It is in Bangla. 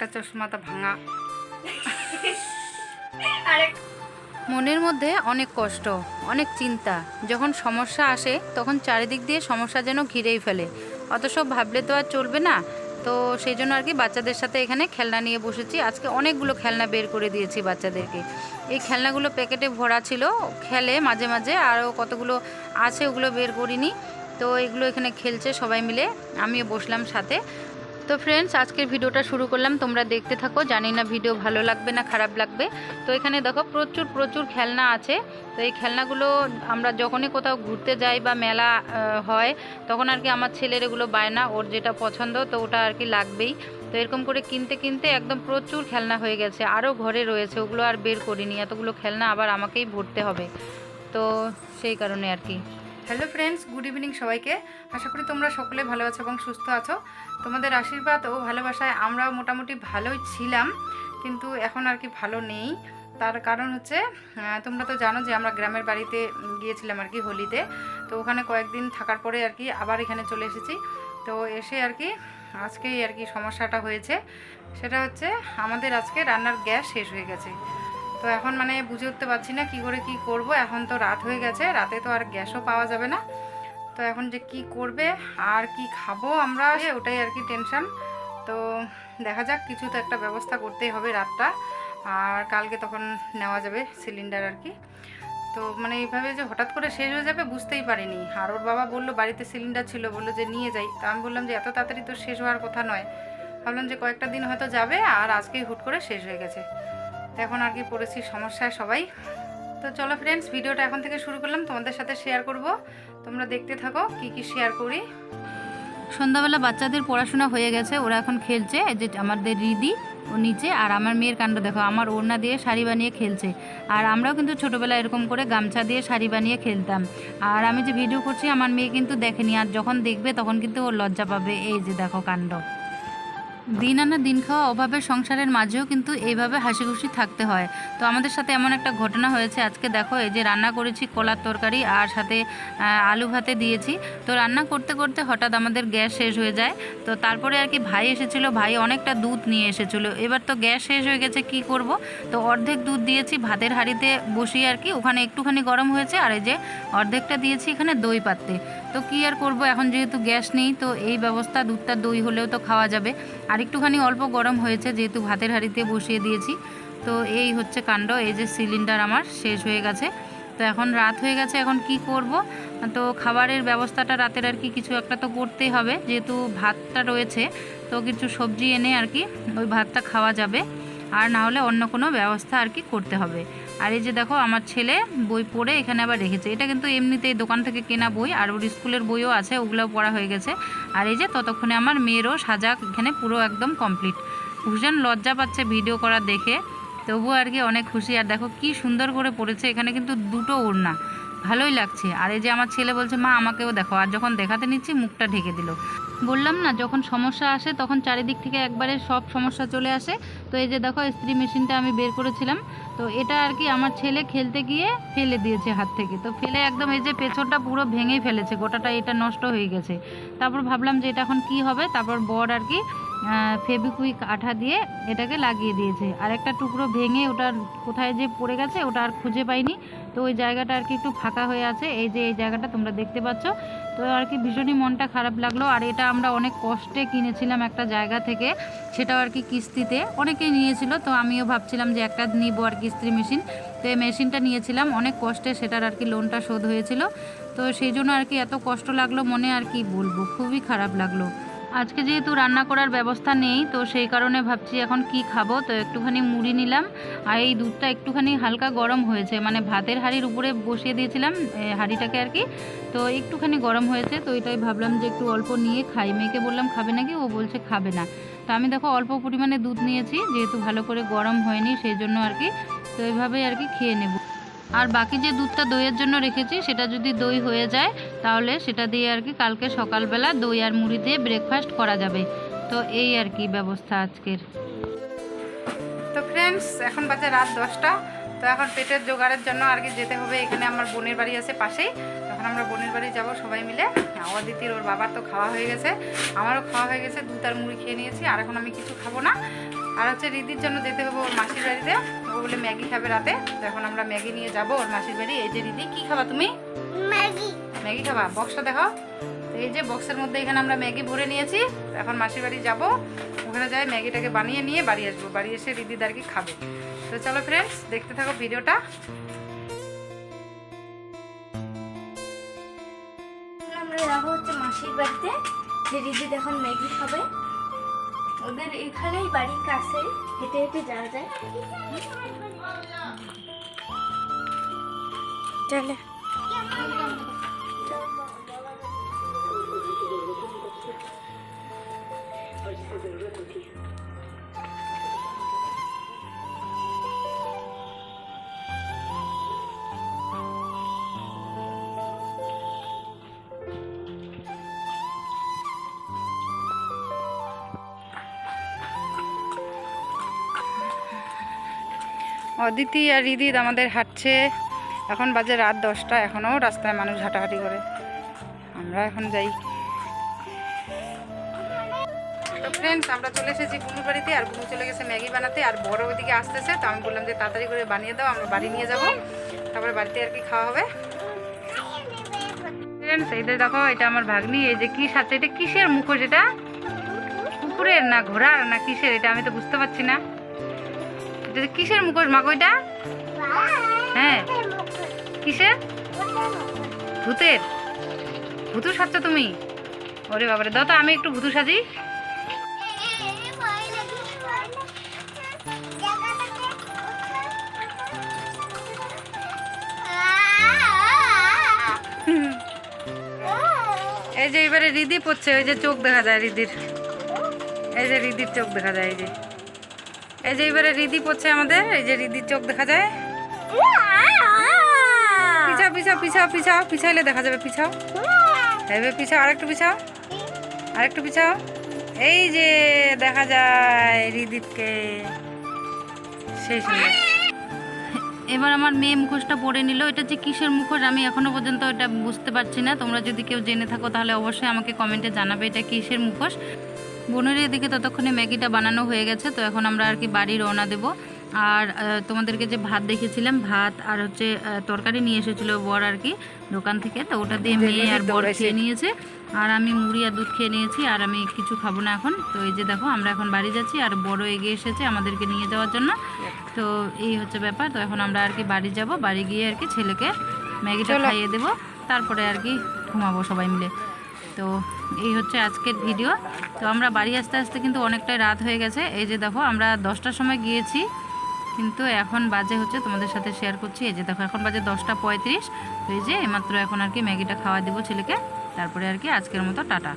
একটা চশমা তো ভাঙা মনের মধ্যে অনেক কষ্ট অনেক চিন্তা। যখন সমস্যা আসে তখন চারিদিক দিয়ে সমস্যা যেন ঘিরেই ফেলে। অত সব ভাবলে তো আর চলবে না। তো সেই জন্য আর কি বাচ্চাদের সাথে এখানে খেলনা নিয়ে বসেছি। আজকে অনেকগুলো খেলনা বের করে দিয়েছি বাচ্চাদেরকে। এই খেলনাগুলো প্যাকেটে ভরা ছিল। খেলে মাঝে মাঝে আরও কতগুলো আছে ওগুলো বের করিনি। তো এগুলো এখানে খেলছে সবাই মিলে। আমিও বসলাম সাথে। তো ফ্রেন্ডস আজকের ভিডিওটা শুরু করলাম। তোমরা দেখতে থাকো, জানি না ভিডিও ভালো লাগবে না খারাপ লাগবে। তো এখানে দেখো প্রচুর প্রচুর খেলনা আছে। তো এই খেলনাগুলো আমরা যখনই কোথাও ঘুরতে যাই বা মেলা হয়, তখন আর কি আমার ছেলের এগুলো বায়না ওর যেটা পছন্দ, তো ওটা আর কি লাগবেই। তো এরকম করে কিনতে কিনতে একদম প্রচুর খেলনা হয়ে গেছে। আরও ঘরে রয়েছে, ওগুলো আর বের করিনি। এতগুলো খেলনা আবার আমাকেই ভরতে হবে। তো সেই কারণে আর কি। হ্যালো ফ্রেন্ডস, গুড ইভিনিং সবাইকে। আশা করি তোমরা সকলে ভালো আছো এবং সুস্থ আছো। তোমাদের আশীর্বাদ ও ভালোবাসায় আমরাও মোটামুটি ভালোই ছিলাম, কিন্তু এখন আর কি ভালো নেই। তার কারণ হচ্ছে তোমরা তো জানো যে আমরা গ্রামের বাড়িতে গিয়েছিলাম আর কি হোলিতে। তো ওখানে কয়েকদিন থাকার পরে আর কি আবার এখানে চলে এসেছি। তো এসে আর কি আজকেই আর কি সমস্যাটা হয়েছে। সেটা হচ্ছে, আমাদের আজকে রান্নার গ্যাস শেষ হয়ে গেছে। তো এখন মানে বুঝে উঠতে পারছি না কি করে কি করব। এখন তো রাত হয়ে গেছে, রাতে তো আর গ্যাসও পাওয়া যাবে না। তো এখন যে কি করবে, আর কি খাব আমরা ওটাই আর কি টেনশন তো দেখা যাক, কিছু তো একটা ব্যবস্থা করতেই হবে রাতটা। আর কালকে তখন নেওয়া যাবে সিলিন্ডার আর কি। তো মানে এইভাবে যে হঠাৎ করে শেষ হয়ে যাবে বুঝতেই পারিনি। আর ওর বাবা বলল বাড়িতে সিলিন্ডার ছিল, বলল যে নিয়ে যাই। তো আমি বললাম যে এত তাড়াতাড়ি তো শেষ হওয়ার কথা নয়। ভাবলাম যে কয়েকটা দিন হয়তো যাবে, আর আজকেই হুট করে শেষ হয়ে গেছে। এখন আর কি পড়েছি সমস্যায় সবাই। তো চলো ফ্রেন্ডস ভিডিওটা এখন থেকে শুরু করলাম। তোমাদের সাথে শেয়ার করব। তোমরা দেখতে থাকো কি কি শেয়ার করি। সন্ধ্যাবেলা বাচ্চাদের পড়াশোনা হয়ে গেছে, ওরা এখন খেলছে। যে আমাদের রিদি, ও নিচে, আর আমার মেয়ের কাণ্ড দেখো, আমার ওড়না দিয়ে শাড়ি বানিয়ে খেলছে। আর আমরাও কিন্তু ছোটোবেলায় এরকম করে গামছা দিয়ে শাড়ি বানিয়ে খেলতাম। আর আমি যে ভিডিও করছি, আমার মেয়ে কিন্তু দেখেনি। আর যখন দেখবে, তখন কিন্তু ও লজ্জা পাবে। এই যে দেখো কাণ্ড। দিন আনা দিন খাওয়া অভাবের সংসারের মাঝেও কিন্তু এইভাবে হাসি খুশি থাকতে হয়। তো আমাদের সাথে এমন একটা ঘটনা হয়েছে, আজকে দেখো এই যে রান্না করেছি কলার তরকারি আর সাথে আলু ভাতে দিয়েছি। তো রান্না করতে করতে হঠাৎ আমাদের গ্যাস শেষ হয়ে যায়। তো তারপরে আর কি ভাই এসেছিল, ভাই অনেকটা দুধ নিয়ে এসেছিল। এবার তো গ্যাস শেষ হয়ে গেছে, কি করব? তো অর্ধেক দুধ দিয়েছি, ভাতের হাঁড়িতে বসিয়ে আর কি ওখানে একটুখানি গরম হয়েছে আর এই যে অর্ধেকটা দিয়েছি এখানে দই পাততে তো কি আর করব? এখন যেহেতু গ্যাস নেই, তো এই ব্যবস্থা দুধটা দই হলেও তো খাওয়া যাবে। আর একটুখানি অল্প গরম হয়েছে, যেহেতু ভাতের হাঁড়িতে বসিয়ে দিয়েছি। তো এই হচ্ছে কাণ্ড, এই যে সিলিন্ডার আমার শেষ হয়ে গেছে। তো এখন রাত হয়ে গেছে, এখন কি করব? তো খাবারের ব্যবস্থাটা রাতের আর কি কিছু একটা তো করতেই হবে, যেহেতু ভাতটা রয়েছে, তো কিছু সবজি এনে আর কি ওই ভাতটা খাওয়া যাবে। আর না হলে অন্য কোনো ব্যবস্থা আর কি করতে হবে। আর এই যে দেখো, আমার ছেলে বই পড়ে এখানে আবার রেখেছে। এটা কিন্তু এমনিতেই দোকান থেকে কেনা বই, আর ওর স্কুলের বইও আছে, ওগুলোও পড়া হয়ে গেছে। আর এই যে ততক্ষণে আমার মেয়েরও সাজা এখানে পুরো একদম কমপ্লিট ভীষণ লজ্জা পাচ্ছে ভিডিও করা দেখে। তবুও আর কি অনেক খুশি। আর দেখো কি সুন্দর করে পড়েছে, এখানে কিন্তু দুটো ওড়না। ভালোই লাগছে। আর এই যে আমার ছেলে বলছে, মা, আমাকেও দেখো। আর যখন দেখাতে নিচ্ছি, মুখটা ঢেকে দিল। বললাম না, যখন সমস্যা আসে তখন চারিদিক থেকে একবারে সব সমস্যা চলে আসে। তো এই যে দেখো স্ত্রী মেশিনটা আমি বের করেছিলাম। তো এটা আর কি আমার ছেলে খেলতে গিয়ে ফেলে দিয়েছে হাত থেকে। তো ফেলে একদম এই যে পেছনটা পুরো ভেঙেই ফেলেছে, গোটাটা এটা নষ্ট হয়ে গেছে। তারপর ভাবলাম যে এটা এখন কি হবে? তারপর বর আর কি ফেবিকুইক আঠা দিয়ে এটাকে লাগিয়ে দিয়েছে। আর একটা টুকরো ভেঙে ওটার কোথায় যে পড়ে গেছে ওটা আর খুঁজে পাইনি। তো ওই জায়গাটা আর কি একটু ফাঁকা হয়ে আছে। এই যে এই জায়গাটা তোমরা দেখতে পাচ্ছ। তো আর কি ভীষণই মনটা খারাপ লাগল। আর এটা আমরা অনেক কষ্টে কিনেছিলাম একটা জায়গা থেকে। সেটাও আর কি কিস্তিতে। অনেকেই নিয়েছিল। তো আমিও ভাবছিলাম যে একটা নিব আর কি ইস্ত্রি মেশিন। তো এই মেশিনটা নিয়েছিলাম। অনেক কষ্টে সেটার আর কি লোনটা শোধ হয়েছিল। তো সেই জন্য আর কি এত কষ্ট লাগল। মনে আর কি বলব। খুবই খারাপ লাগল। আজকে যেহেতু রান্না করার ব্যবস্থা নেই, তো সেই কারণে ভাবছি এখন কি খাব? তো একটুখানি মুড়ি নিলাম। আর এই দুধটা একটুখানি হালকা গরম হয়েছে। মানে ভাতের হাঁড়ির উপরে বসিয়ে দিয়েছিলাম হাঁড়িটাকে আর কি। তো একটুখানি গরম হয়েছে, তো এটাই ভাবলাম যে একটু অল্প নিয়ে খাই। মেয়েকে বললাম, খাবে নাকি? ও বলছে, খাবে না। তো আমি দেখো অল্প পরিমাণে দুধ নিয়েছি, যেহেতু ভালো করে গরম হয়নি, সেই জন্য আর কি। তো এইভাবেই আর কি খেয়ে নেব। আর বাকি যে দুধটা দইয়ের জন্য রেখেছি, সেটা যদি দই হয়ে যায়, তাহলে সেটা দিয়ে আর কি কালকে সকালবেলা দই আর মুড়ি দিয়ে ব্রেকফাস্ট করা যাবে। তো এই আর কি ব্যবস্থা আজকের। তো ফ্রেন্ডস এখন বাজে রাত দশটা। তো এখন পেটের জোগাড়ের জন্য আর কি যেতে হবে। এখানে আমার বোনের বাড়ি আছে পাশেই। তখন আমরা বোনের বাড়ি যাব সবাই মিলে। অদিতির ওর বাবার তো খাওয়া হয়ে গেছে। আমারও খাওয়া হয়ে গেছে, দুধ আর মুড়ি খেয়ে নিয়েছি। আর এখন আমি কিছু খাব না। আর হচ্ছে রিদির জন্য যেতে হবে ওর মাসির বাড়িতে। ও বলে ম্যাগি খাবে রাতে। তো এখন আমরা ম্যাগি নিয়ে যাব ওর মাসির বাড়ি। এই যে রিদি কি খাবা তুমি? ম্যাগি। ম্যাগি খাবা? বক্সটা দেখো এই যে বক্সের মধ্যে এখানে আমরা ম্যাগি ভরে নিয়েছি। এখন মাসির বাড়ি যাব। ওখানে যাই ম্যাগিটাকে বানিয়ে নিয়ে বাড়ি আসব। বাড়ি এসে রিদিদ আর কি খাবে। তো চলো ফ্রেন্ডস দেখতে থাকো ভিডিওটা। আমরা যাব হচ্ছে মাসির বাড়িতে। যে রিদি এখন ম্যাগি খাবে। ওদের এখানেই বাড়ির কাছে হেঁটে হেঁটে যাওয়া যায়। চলে। অদিতি আর রিদিদ আমাদের হাঁটছে। এখন বাজে রাত দশটা, এখনও রাস্তায় মানুষ হাঁটাহাঁটি করে। আমরা এখন যাই। তো ফ্রেন্ডস আমরা চলে এসেছি বুনুর বাড়িতে আর বুনু চলে গেছে ম্যাগি বানাতে আর বড় ওইদিকে আসতেছে, তো আমি বললাম যে তাড়াতাড়ি করে বানিয়ে দাও, আমরা বাড়ি নিয়ে যাব। তারপরে বাড়িতে আর কি খাওয়া হবে? ফ্রেন্ডস এইটা দেখো, এটা আমার ভাগ্নি, এই যে কি সাথে এটা কিসের মুখোশ এটা? কুকুরের না ঘোড়ার না কিসের, এটা আমি তো বুঝতে পারছি না। এটা কিসের মুখোশ মাগো এটা হ্যাঁ। কিসের? ভূতের। ভূতু সাজছো তুমি? ওরে বাবারে, দাও তো, আমি একটু ভূতু সাজি। এই যে এবারে রিদি পড়ছে ওই যে চোখ দেখা যায় রিদির। এই যে রিদির চোখ দেখা যায়, এই যে। এই যে এবারে রিদি পড়ছে আমাদের, এই যে রিদির চোখ দেখা যায়। পিছাও পিছাও পিছাও পিছাও, পিছাইলে দেখা যাবে, পিছাও। এবার পিছাও, আরেকটু পিছাও আরেকটু পিছাও। এই যে দেখা যায় রিদিতকে। সুন্দর এবার আমার মেয়ে মুখোশটা পরে নিল। এটা যে কিসের মুখোশ আমি এখনও পর্যন্ত এটা বুঝতে পারছি না। তোমরা যদি কেউ জেনে থাকো তাহলে অবশ্যই আমাকে কমেন্টে জানাবে এটা কিসের মুখোশ। বোনের এদিকে ততক্ষণে ম্যাগিটা বানানো হয়ে গেছে তো এখন আমরা আর কি বাড়ি রওনা দেব। আর তোমাদেরকে যে ভাত দেখেছিলাম ভাত আর হচ্ছে তরকারি নিয়ে এসেছিল বর আর কি দোকান থেকে তো ওটা দিয়ে মেয়ে আর বর খেয়ে নিয়েছে। আর আমি মুড়ি আর দুধ খেয়ে নিয়েছি আর আমি কিছু খাব না এখন। তো এই যে দেখো আমরা এখন বাড়ি যাচ্ছি আর বড় এগিয়ে এসেছে আমাদেরকে নিয়ে যাওয়ার জন্য। তো এই হচ্ছে ব্যাপার তো এখন আমরা আর কি বাড়ি যাব। বাড়ি গিয়ে আর কি ছেলেকে ম্যাগিটা খাইয়ে দেব তারপরে আর কি ঘুমাবো সবাই মিলে। তো এই হচ্ছে আজকের ভিডিও। তো আমরা বাড়ি আসতে আসতে কিন্তু অনেকটাই রাত হয়ে গেছে। এই যে দেখো, আমরা দশটার সময় গিয়েছি, কিন্তু এখন বাজে হচ্ছে তোমাদের সাথে শেয়ার করছি। এই যে দেখো, এখন বাজে দশটা পঁয়ত্রিশ। তো এই যে, এইমাত্র এখন আর কি ম্যাগিটা খাওয়া দেবো ছেলেকে। তারপরে আর কি আজকের মতো, টাটা।